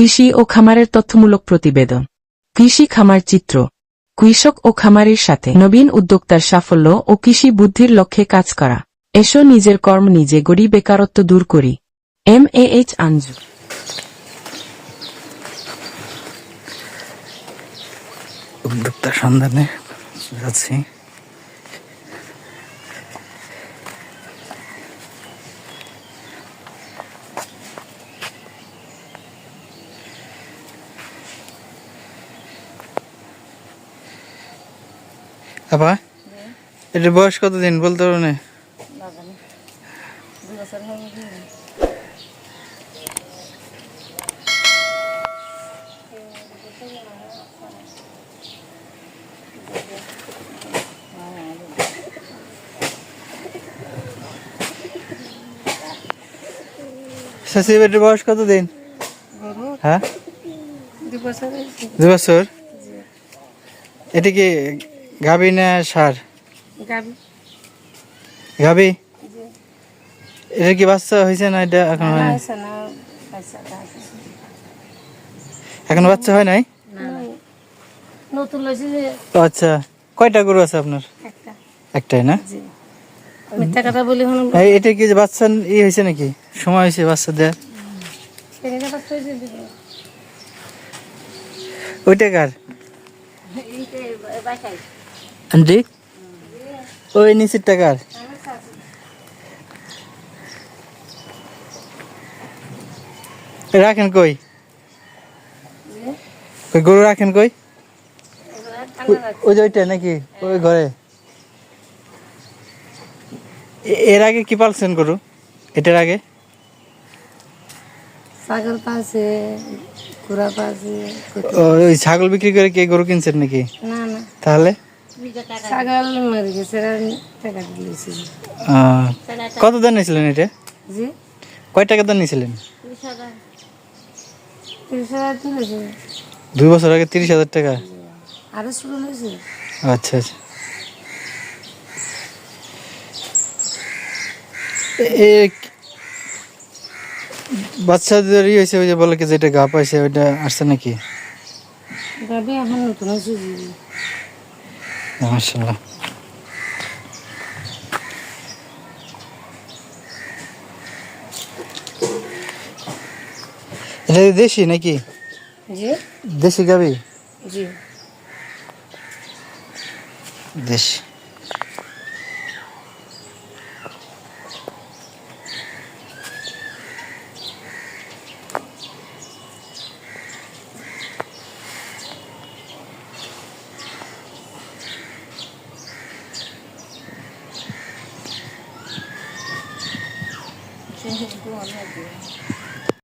কৃষি ও খামারের তথ্যমূলক প্রতিবেদন। কৃষি খামার চিত্র। কৃষক ও খামারের সাথে নবীন উদ্যোক্তার সাফল্য ও কৃষি বুদ্ধির লক্ষ্যে কাজ করা। এসো নিজের কর্ম নিজে গড়ি বেকারত্ব দূর করি। M A H Anju. উদ্যোক্তার সন্ধানে যাচ্ছি। আপা? এটার বয়স কতদিন বলতে পারো না? শাশি এটার বয়স কতদিন? হ্যাঁ? দু বছর এটা কি গাবি না সার? গাবি। এটা কি বাচ্চা হয়েছে না এটা এখন এখন বাচ্চা হয় নাই? নতুন আচ্ছা। কয়টা গরু আছে আপনার? একটাই না? মিথ্যা কথা বলি এটা কি বাচ্চা ই হয়েছে নাকি? সময় হয়েছে বাচ্চা দিব ওইটা কার? আন্টি? ওই নিচের টাকার। রাখেন কই? কই গরু রাখেন কই? ওই- যে ওইটা নাকি? ওই ঘরে। এ- এর আগে কি পালছেন গরু? এটার আগে? ছাগল পাশে ও, ওই ছাগল বিক্রি করে কে গরু কিনছেন নাকি? না না। তাহলে? ছাগল মরে গেছে টাকা দিয়েছি। কত দাম নিয়েছিলেন এটা? জি? কয় টাকা দাম নিয়েছিলেন দুই বছর আগে তিরিশ হাজার টাকা? আরও শুরু হয়েছে। আচ্ছা আচ্ছা। বাচ্চাদের ই হয়েছে ওই যে বলে কি যেটা গা পাইছে ওইটা আসছে নাকি? গাবি এখন নতুন হয়েছে জি মার্শাল্লাহ এটা কি দেশি নাকি জি দেশি গাবি জি দেশি Mungkin.